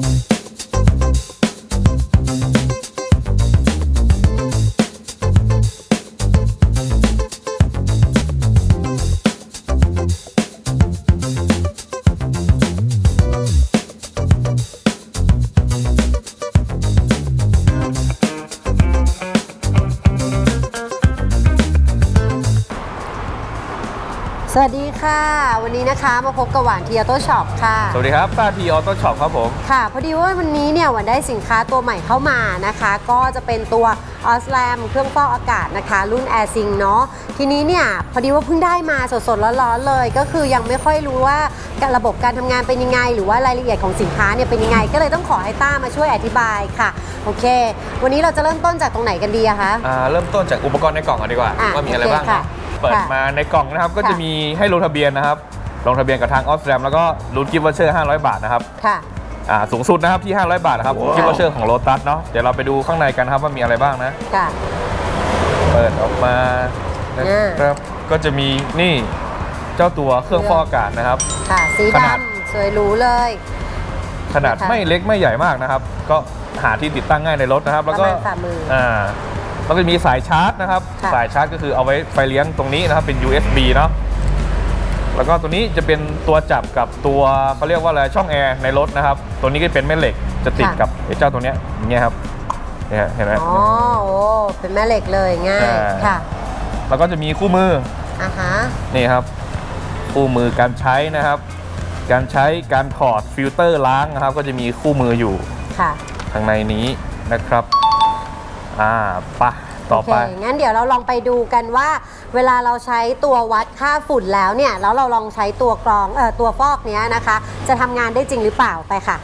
Thank you. สวัสดีค่ะ วันนี้นะคะมาพบกับหวานทีออโต้ช็อปค่ะ สวัสดีครับต้าทีออโต้ช็อปครับผม ค่ะ พอดีว่าวันนี้เนี่ยหวันได้สินค้าตัวใหม่เข้ามานะคะ ก็จะเป็นตัวออสแลมเครื่องฟอกอากาศนะคะ รุ่น Air s y n c เนาะทีนี้เนี่ยพอดีว่าเพิ่งได้มาสดๆร้อนๆเลย ก็คือยังไม่ค่อยรู้ว่าระบบการทำงานเป็นยังไง หรือว่ารายละเอียดของสินค้าเนี่ยเป็นยังไง ก็เลยต้องขอให้ต้ามาช่วยอธิบายค่ะโอเค วันนี้เราจะเริ่มต้นจากตรงไหนกันดีอะคะอ่าเริ่มต้นจากอุปกรณ์ในกล่องก่อนดีกว่าอะว่ามีอะไรโอเคบ้างค่ะเนาะ เปิดค่ะ มาในกล่องนะครับก็ค่ะจะมีให้ลงทะเบียนนะครับ ลงทะเบียนกับทางออสแลมแล้วก็ลุ้นกิฟต์วอเชอร์500 บาทนะครับค่ะ อ่าสูงสุดนะครับที่ 500 บาทนะครับกิฟต์วอเชอร์ของโ o ตัสเนาะเดี๋ยวเราไปดูข้างในกันครับว่ามีอะไรบ้างนะ ค่ะ เปิดออกมานะครับก็จะมีนี่เจ้าตัวเครื่องฟอกอากาศนะครับ ค่ะ สีขนาดดำสวยหรูเลย ขนาดนะคะไม่เล็กไม่ใหญ่มากนะครับ ก็หาที่ติดตั้งง่ายในรถนะครับ แล้วก็ประมาณฝ่ามืออ่า แล้วก็จะมีสายชาร์จนะครับ ค่ะ สายชาร์จก็คือเอาไว้ไฟเลี้ยงตรงนี้นะครับเป็น USB เนาะแล้วก็ตัวนี้จะเป็นตัวจับกับตัวเขาเรียกว่าอะไรช่องแอร์ในรถนะครับ ตัวนี้ก็เป็นแม่เหล็กจะติดกับไอ้เจ้าตัวเนี้ยอย่างเงี้ยครับเนี่ยเห็นไหม อ๋อโอ้เป็นแม่เหล็กเลยง่ายอ่าค่ะแล้วก็จะมีคู่มือ อะฮะ นี่ครับคู่มือการใช้นะครับ การใช้การถอดฟิลเตอร์ล้างนะครับ ก็จะมีคู่มืออยู่ค่ะ ข้างในนี้นะครับ อ่าปะต่อโอเคไปงั้นเดี๋ยวเราลองไปดูกันว่า เวลาเราใช้ตัววัดค่าฝุ่นแล้วเนี่ยแล้วเราลองใช้ตัวกรองเอ่อตัวฟอกเนี้ยนะคะ จะทำงานได้จริงหรือเปล่าไปค่ะ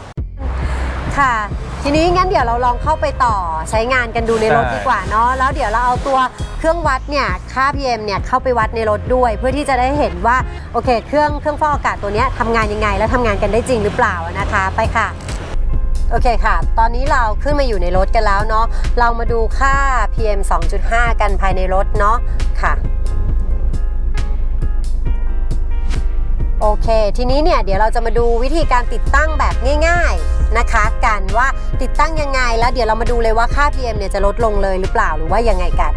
ค่ะ ทีนี้งั้นเดี๋ยวเราลองเข้าไปต่อใช้งานกันดูในรถใช่ ดีกว่าเนาะแล้วเดี๋ยวเราเอาตัวเครื่องวัดเนี่ยค่า PM เนี่ยเข้าไปวัดในรถด้วย เพื่อที่จะได้เห็นว่าโอเค เครื่องเครื่องฟอกอากาศตัวเนี้ยทำงานยังไง แล้วทำงานกันได้จริงหรือเปล่านะคะ ไปค่ะ โอเคค่ะ ตอนนี้เราขึ้นมาอยู่ในรถกันแล้วเนาะ เรามาดูค่า PM 2.5 กันภายในรถเนาะค่ะ โอเค ทีนี้เนี่ยเดี๋ยวเราจะมาดูวิธีการติดตั้งแบบง่าย ๆนะคะกันว่าติดตั้งยังไงแล้วเดี๋ยวเรามาดูเลยว่าค่า PM เนี่ยจะลดลงเลยหรือเปล่าหรือว่ายังไงกัน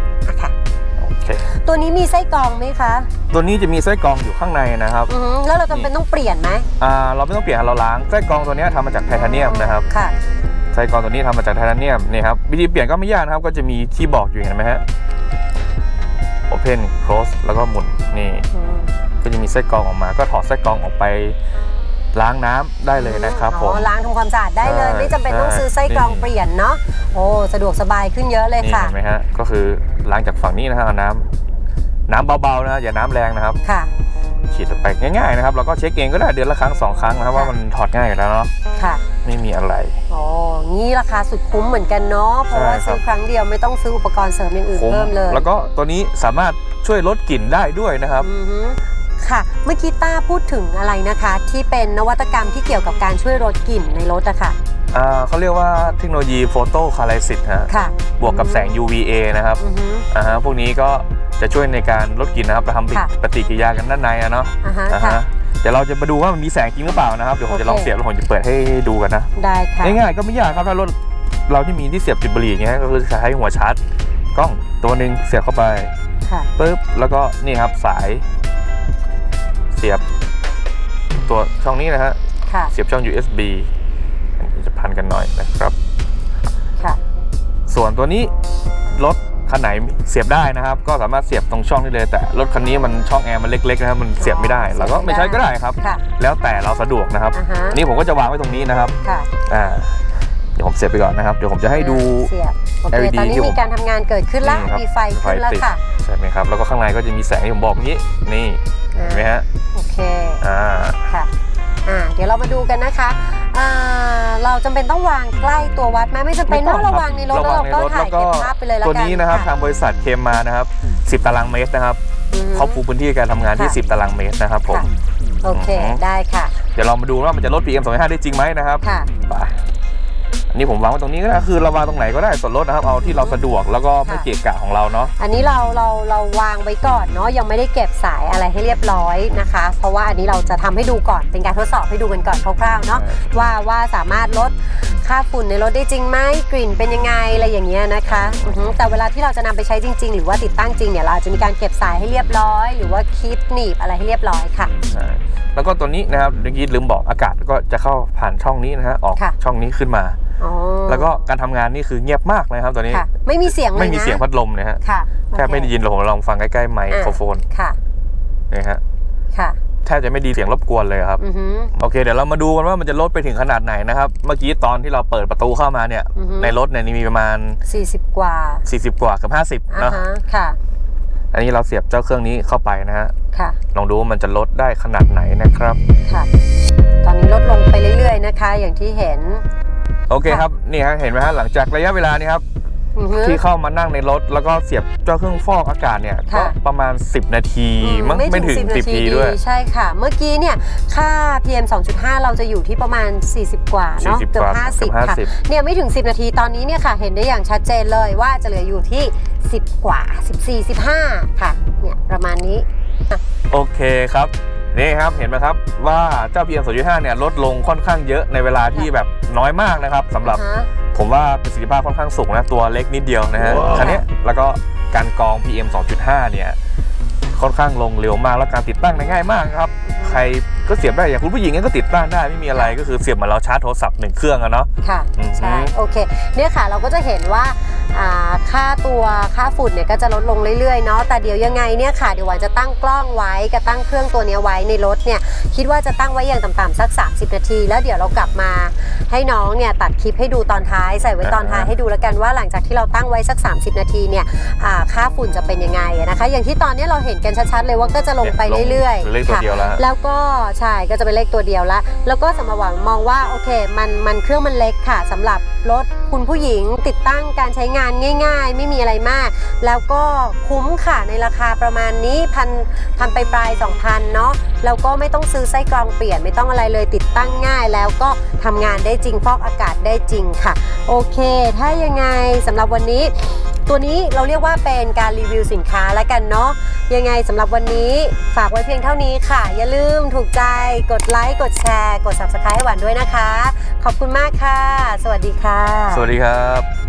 ตัวนี้มีไส้กรองไหมคะตัวนี้จะมีไส้กรองอยู่ข้างในนะครับอือฮึแล้วเราจำเป็นต้องเปลี่ยนไหมอ่าเราไม่ต้องเปลี่ยนเราล้างไส้กรองตัวเนี้ยทำมาจากไทเทเนียมนะครับค่ะ ไส้กรองตัวนี้ทำมาจากไทเทเนียมนี่ครับวิธีเปลี่ยนก็ไม่ยากนะครับก็จะมีที่บอกอยู่เห็นไหมฮะ Open Close แล้วก็หมุนนี่อืมก็จะมีไส้กรองออกมา ก็ถอดไส้กรองออกไปล้างน้ำได้เลยนะครับผม อ๋อล้างทำความสะอาดได้เลย ใช่ไม่จำเป็นต้องซื้อไส้กรองนี่เปลี่ยนเนาะโอ้สะดวกสบายขึ้นเยอะเลยนี่ค่ะ เห็นไหมฮะก็คือล้างจากฝั่งนี้นะฮะเอาน้ำ น้ำเบาๆนะอย่าน้ำแรงนะครับค่ะฉีดออกไปง่ายๆนะครับเราก็เช็คเองก็ได้เดือนละครั้งสองครั้งนะครับว่ามันถอดง่ายอยู่แล้วเนาะค่ะไม่มีอะไรโอ้งี้ราคาสุดคุ้มเหมือนกันเนาะเพราะว่าใช่ครับซื้อครั้งเดียวไม่ต้องซื้ออุปกรณ์เสริมอย่างอื่นคุ้มเพิ่มเลย แล้วก็ตัวนี้สามารถช่วยลดกลิ่นได้ด้วยนะครับอือฮึค่ะเมื่อกี้ต้าพูดถึงอะไรนะคะ ที่เป็นนวัตกรรมที่เกี่ยวกับการช่วยลดกลิ่นในรถอะค่ะอ่าเขาเรียกว่าเทคโนโลยีโฟโตคาไลซิสฮะค่ะบวกกับแสง UVA นะครับอือฮึอ่าฮะพวกนี้ก็ จะช่วยในการลดกลิ่นนะครับทำค่ะปฏิกิริยากันด้านในอะเนาะอ่าฮะอ่าค่ะฮะเดี๋ยวเราจะมาดูว่ามันมีแสงจริงหรือเปล่านะครับเดี๋ยวผมจะโอเคลองเสียบแล้วผมจะเปิดให้ดูกันนะ ได้ค่ะ ง่ายๆก็ไม่ยากครับถ้ารถเราที่มีที่เสียบจุดบุหรี่อย่างเงี้ยก็คือใช้หัวชาร์จกล้องตัวหนึ่งเสียบเข้าไปค่ะ ปุ๊บแล้วก็นี่ครับสายเสียบตัวช่องนี้นะฮะค่ะ เสียบช่อง USB อันนี้จะพันกันหน่อยนะครับ ค่ะ ส่วนตัวนี้รถ คันไหนเสียบได้นะครับ ก็สามารถเสียบตรงช่องนี้เลยแต่รถคันนี้มันช่องแอร์มันเล็กๆนะครับมันเสียบไม่ได้เราก็ไม่ใช้ก็ได้ครับ ค่ะแล้วแต่เราสะดวกนะครับอ่าฮะ อันนี้ผมก็จะวางไว้ตรงนี้นะครับค่ะอ่าเดี๋ยวผมเสียบไปก่อนนะครับเดี๋ยวผมจะให้ดู เสียบโอเค LED ตอนนี้ที่ผมมีการทำงานเกิดขึ้นแล้วนี่ครับมีไฟขึ้นแล้วติด ค่ะ ใช่ไหมครับแล้วก็ข้างในก็จะมีแสงที่ผมบอกเมื่อกี้นี่เห็นไหมฮะโอเค อ่า ค่ะ อ่า เดี๋ยวเรามาดูกันนะคะ อ่าเราจำเป็นต้องวางใกล้ตัววัดไหมไม่จำเป็นไม่ต้เนาะองเราครับวางในรถแล้วเราก็ถ่ายเก็บภาพไปเลยแล้วตัวกันนี้นะครับค่ะทางบริษัทเคลมมานะครับ 10 ตารางเมตรนะครับอืมครอบคลุมพื้นที่การทำงานที่ ค่ะ 10 ตารางเมตรนะครับผม ค่ะโอเคอือฮึได้ค่ะ เดี๋ยวเรามาดูว่ามันจะลด PM 2.5ได้จริงไหมนะครับค่ะ ไปอั นนี้ผมวางไว้ตรงนี้ก็ได้คือเราวางตรงไหนก็ได้ส่วนลดนะครับเอาที่เราสะดวกแล้วก็ไม่ค่ะเกะกะของเราเนาะอันนี้เราเราเราวางไว้ก่อนเนาะยังไม่ได้เก็บสายอะไรให้เรียบร้อยนะคะ เพราะว่าอันนี้เราจะทำให้ดูก่อนเป็นการทดสอบให้ดูกันก่อนคร่าวๆเนาะว่าว่าสามารถลดค่าฝุ่นในรถได้จริงไหมกลิ่นเป็นยังไงอะไรอย่างเงี้ยนะคะอือฮึแต่เวลาที่เราจะนำไปใช้จริง ๆ หรือว่าติดตั้งจริงเนี่ยเราอาจจะมีการเก็บสายให้เรียบร้อย หรือว่าคลิปหนีบอะไรให้เรียบร้อยค่ะใช่แล้วก็ตัวนี้นะครับเมื่อกี้ลืมบอกอากาศก็จะเข้าผ่านช่องนี้นะฮะออกค่ะช่องนี้ขึ้นมาอ๋อ แล้วก็การทำงานนี่คือเงียบมากนะครับตัวนี้ค่ะไม่มีเสียงเลยนะไม่มีเสียงพัดลมนะฮะค่ะแทบไม่ได้ยินเลยผมลองฟังใกล้ๆไมโครโฟนค่ะนะฮะค่ะแทบจะไม่ดีเสียงรบกวนเลยครับอือฮึโอเคเดี๋ยวเรามาดูกันว่ามันจะลดไปถึงขนาดไหนนะครับ เมื่อกี้ตอนที่เราเปิดประตูเข้ามาเนี่ยอือฮึในรถเนี่ยมีประมาณ 40 กว่า 40 กว่าเกับ 50อ่าเนาะฮะค่ะ อันนี้เราเสียบเจ้าเครื่องนี้เข้าไปนะฮะค่ะลองดูว่ามันจะลดได้ขนาดไหนนะครับค่ะตอนนี้ลดลงไปเรื่อยๆนะคะ อย่างที่เห็น โอเคครับนี่ฮะเห็นไหมฮะหลังจากระยะเวลานี้ครับอือฮึ ที่เข้ามานั่งในรถ แล้วก็เสียบเจ้าเครื่องฟอกอากาศเนี่ยก็ค่ะ ประมาณ 10 นาทีอืมั้งไม่ถึง 10 10ทีด้วย ใช่ค่ะ เมื่อกี้เนี่ยค่า PM 2.5 เราจะอยู่ที่ประมาณ 40 กว่าเนาะ40เกือบกว่า50 ค่ะ เกือบ50 เนี่ยไม่ถึง 10 นาทีตอนนี้เนี่ยค่ะ เห็นได้อย่างชัดเจนเลยว่าจะเหลืออยู่ที่ 10 กว่า 14 15 ค่ะ เนี่ยประมาณนี้ โอเคครับ นี่ครับเห็นไหมครับว่าเจ้า PM 2.5เนี่ยลดลงค่อนข้างเยอะในเวลาที่แบบน้อยมากนะครับสำหรับอ่าฮะผมว่าประสิทธิภาพค่อนข้างสูงนะตัวเล็กนิดเดียวนะฮะว้าวคันเนี้ยแล้วก็การกรอง PM 2.5 เนี่ยค่อนข้างลงเร็วมากแล้วการติดตั้งเนี่ยง่ายมากครับใครก็เสียบได้อย่างคุณผู้หญิงก็ติดตั้งได้ไม่มีอะไรก็คือเสียบเหมือนเราชาร์จโทรศัพท์หนึ่งเครื่องอะเนาะค่ะอือฮึใช่โอเคเนี่ยค่ะเราก็จะเห็นว่าอ่าค่าตัวค่าฝุ่นเนี่ยก็จะลดลงเรื่อยๆเนาะแต่เดี๋ยวยังไงเนี่ยค่ะเดี๋ยวหวานจะตั้งกล้องไว้กับตั้งเครื่องตัวเนี้ยไว้ในรถเนี่ยคิดว่าจะตั้งไว้อย่างต่ำๆสัก 30 นาที แล้วเดี๋ยวเรากลับมาให้น้องเนี่ยตัดคลิปให้ดูตอนท้ายใส่ไว้ตอนท้ายให้ดูแล้วกันว่าหลังจากที่เราตั้งไว้สัก 30 นาทีเนี่ยอ่าค่าฝุ่นจะเป็นยังไงนะคะ อย่างที่ตอนนี้เราเห็นกันชัดๆเลยว่าก็จะลงไปเรื่อยหรือเลขตัวค่ะเดียวแล้วฮะแล้วก็ใช่ก็จะเป็นเลขตัวเดียวละแล้วก็สำหรับหวังมองว่าโอเคมันมันเครื่องมันเล็กค่ะสำหรับรถคุณผู้หญิงติดตั้งการใช้งานง่ายๆ ไม่มีอะไรมาก แล้วก็คุ้มค่ะในราคาประมาณนี้พันพันไปปลายสองพันเนาะแล้วก็ไม่ต้องซื้อไส้กรองเปลี่ยนไม่ต้องอะไรเลยติดตั้งง่าย แล้วก็ทำงานได้จริงฟอกอากาศได้จริงค่ะ โอเค ถ้ายังไงสำหรับวันนี้ ตัวนี้เราเรียกว่าเป็นการรีวิวสินค้าแล้วกันเนาะยังไงสำหรับวันนี้ฝากไว้เพียงเท่านี้ค่ะ อย่าลืมถูกใจกดไลค์กดแชร์ กด subscribe ให้หวานด้วยนะคะ ขอบคุณมากค่ะ สวัสดีค่ะ สวัสดีครับ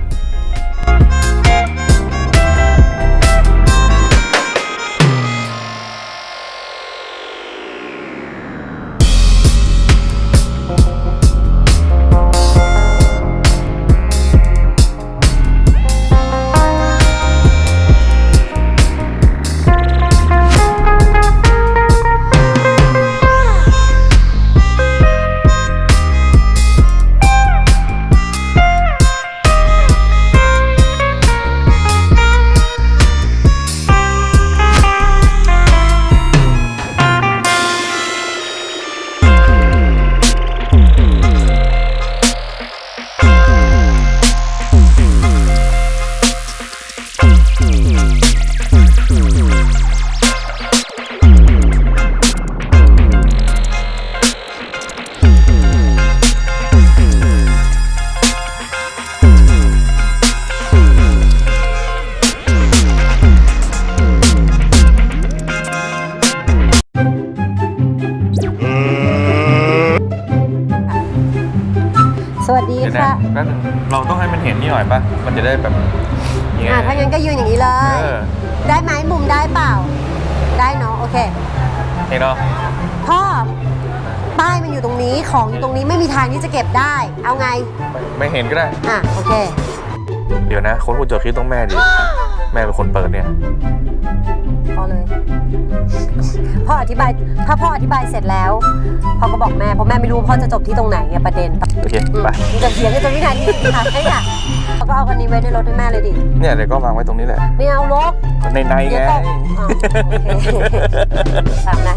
เดี๋ยวนะค่ะแป๊บนึงเราต้องให้มันเห็นนี่หน่อยปะมันจะได้แบบยังไงอะถ้างั้นก็ยืนอย่างนี้เลเอยอได้ไหมมุมได้เปล่า ได้เนาะโอเค เห็นเนาะพ่อ ป้ายมันอยู่ตรงนี้ ของอยู่ตรงนี้ไม่มีทางที่จะเก็บได้ เอาไง ไม่ไม่เห็นก็ได้ อะโอเค เดี๋ยวนะ คนพูดจดคลิปต้องแม่ดิ แม่เป็นคนเปิดเนี่ย พอเลย พ่ออธิบาย ถ้าพ่ออธิบายเสร็จแล้ว พ่อก็บอกแม่ เพราะแม่ไม่รู้ว่าพ่อจะจบที่ตรงไหนไงประเด็นโอเคอืมไปมึงจะเถียงกันจนวินาทีสุดท้ายค่ะแล้วก็เอาคันนี้ไว้ในรถให้แม่เลยดิ เนี่ยเดี๋ยวก็วางไว้ตรงนี้แหละ ไม่เอาลกในในเดี๋ไงยวตกอ๋อโอเคตามนะ